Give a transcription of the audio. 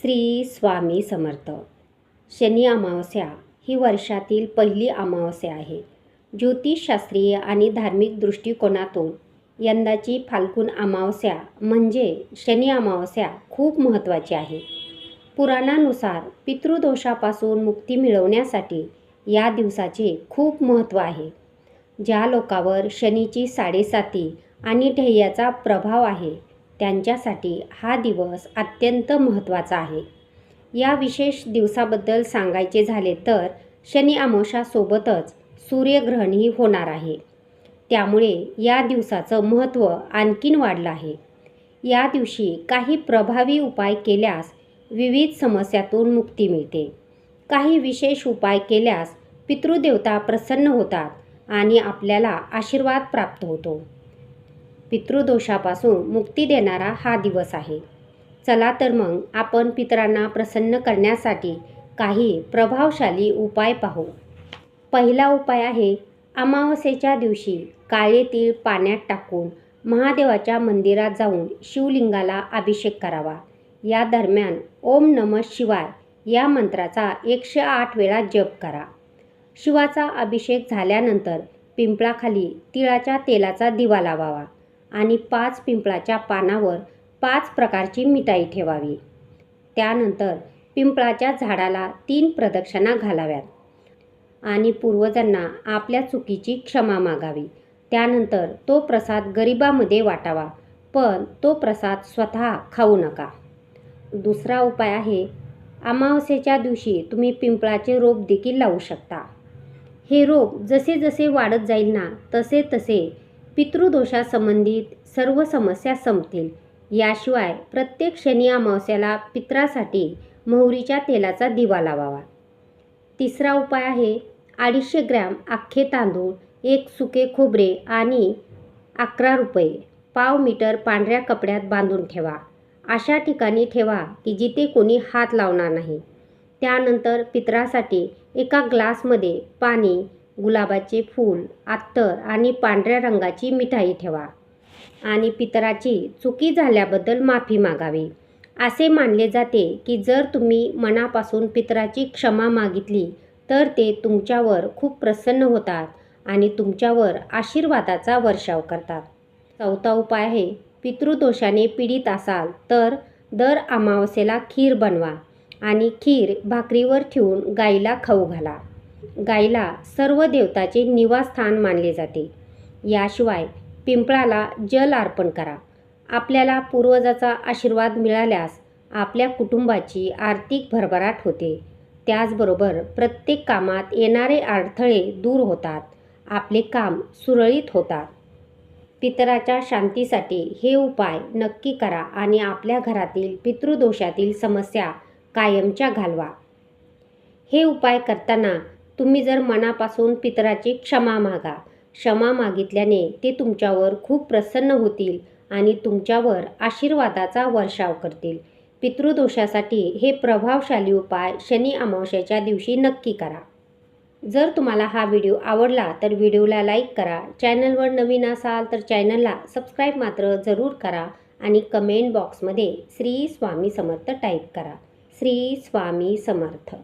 श्री स्वामी समर्थ. शनी अमावस्या ही वर्षातील पहिली अमावस्या आहे. ज्योतिषशास्त्रीय आणि धार्मिक दृष्टिकोनातून यंदाची फाल्गुन अमावस्या म्हणजे शनी अमावस्या खूप महत्त्वाची आहे. पुराणानुसार पितृदोषापासून मुक्ती मिळवण्यासाठी या दिवसाचे खूप महत्त्व आहे. ज्या लोकावर शनीची साडेसाती आणि ढय्याचा प्रभाव आहे त्यांच्यासाठी हा दिवस अत्यंत महत्त्वाचा आहे. या विशेष दिवसाबद्दल सांगायचे झाले तर शनी अमावशासोबतच सूर्यग्रहणही होणार आहे. त्यामुळे या दिवसाचं महत्त्व आणखीन वाढलं आहे. या दिवशी काही प्रभावी उपाय केल्यास विविध समस्यातून मुक्ती मिळते. काही विशेष उपाय केल्यास पितृदेवता प्रसन्न होतात आणि आपल्याला आशीर्वाद प्राप्त होतो. पितृदोषापासून मुक्ती देणारा हा दिवस आहे. चला तर मग आपण पितरांना प्रसन्न करण्यासाठी काही प्रभावशाली उपाय पाहू. पहिला उपाय आहे अमावस्येच्या दिवशी काळे तीळ पाण्यात टाकून महादेवाच्या मंदिरात जाऊन शिवलिंगाला अभिषेक करावा. या दरम्यान ओम नम शिवाय या मंत्राचा एकशे आठ वेळा जप करा. शिवाचा अभिषेक झाल्यानंतर पिंपळाखाली तिळाच्या तेलाचा दिवा लावावा. आणि पाच पिंपळाच्या पानावर पाच प्रकारची मिठाई ठेवावी. त्यानंतर पिंपळाच्या झाडाला तीन प्रदक्षिणा घालाव्यात आणि पूर्वजांना आपल्या चुकीची क्षमा मागावी. त्यानंतर तो प्रसाद गरिबामध्ये वाटावा पण तो प्रसाद स्वतः खाऊ नका. दुसरा उपाय आहे अमावस्येच्या दिवशी तुम्ही पिंपळाचे रोप देखील लावू शकता. हे रोप जसे जसे वाढत जाईल ना तसे तसे पितृदोषासंबंधित सर्व समस्या संपतील. याशिवाय प्रत्येक शनी अमावस्याला पित्रासाठी मोहरीच्या तेलाचा दिवा लावावा. तिसरा उपाय आहे अडीचशे ग्रॅम अख्खे तांदूळ एक सुके खोबरे आणि अकरा रुपये. पाव मीटर पांढऱ्या कपड्यात बांधून ठेवा. अशा ठिकाणी ठेवा की जिथे कोणी हात लावणार नाही. त्यानंतर पित्रासाठी एका ग्लासमध्ये पाणी गुलाबाचे फूल अत्तर आणि पांढऱ्या रंगाची मिठाई ठेवा. आणि पितराची चुकी झाल्याबद्दल माफी मागावी. असे मानले जाते की जर तुम्ही मनापासून पितराची क्षमा मागितली तर ते तुमच्यावर खूप प्रसन्न होतात आणि तुमच्यावर आशीर्वादाचा वर्षाव करतात. चौथा उपाय आहे पितृदोषाने पीडित असाल तर दर अमावस्येला खीर बनवा आणि खीर भाकरीवर ठेवून गाईला खाऊ घाला. गायला सर्व देवताचे निवासस्थान मानले जाते. याशिवाय पिंपळाला जल अर्पण करा. आपल्याला पूर्वजाचा आशीर्वाद मिळाल्यास आपल्या कुटुंबाची आर्थिक भरभराट होते. त्याचबरोबर प्रत्येक कामात येणारे अडथळे दूर होतात. आपले काम सुरळीत होतात. पितराच्या शांतीसाठी हे उपाय नक्की करा आणि आपल्या घरातील पितृदोषातील समस्या कायमच्या घालवा. हे उपाय करताना तुम्ही जर मनापासून पितराची क्षमा मागा क्षमा मागितल्याने ते तुमच्यावर खूप प्रसन्न होतील आणि तुमच्यावर आशीर्वादाचा वर्षाव करतील. पितृदोषासाठी हे प्रभावशाली उपाय शनी अमावस्याच्या दिवशी नक्की करा. जर तुम्हाला हा व्हिडिओ आवडला तर व्हिडिओला लाईक करा चॅनलवर नवीन असाल तर चॅनलला सबस्क्राईब मात्र जरूर करा आणि कमेंट बॉक्समध्ये श्री स्वामी समर्थ टाईप करा. श्री स्वामी समर्थ.